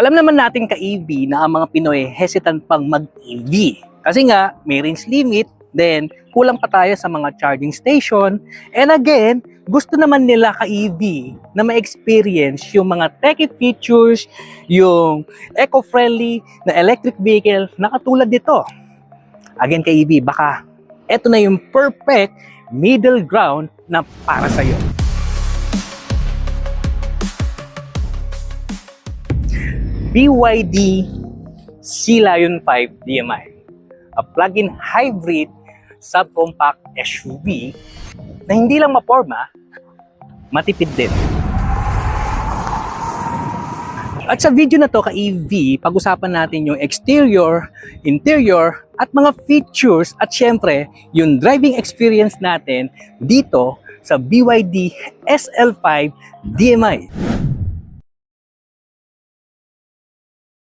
Alam naman natin ka-EV na ang mga Pinoy hesitant pang mag-EV. Kasi nga, may range limit, then kulang pa tayo sa mga charging station. And again, gusto naman nila ka-EV na ma-experience yung mga techy features, yung eco-friendly na electric vehicle na katulad nito. Again, ka-EV, baka eto na yung perfect middle ground na para sa'yo. BYD Sea Lion 5 DMI, a plug-in hybrid subcompact SUV na hindi lang maporma, matipid din. At sa video na to ka-EV, pag-usapan natin yung exterior, interior, at mga features at syempre, yung driving experience natin dito sa BYD SL5 DMI.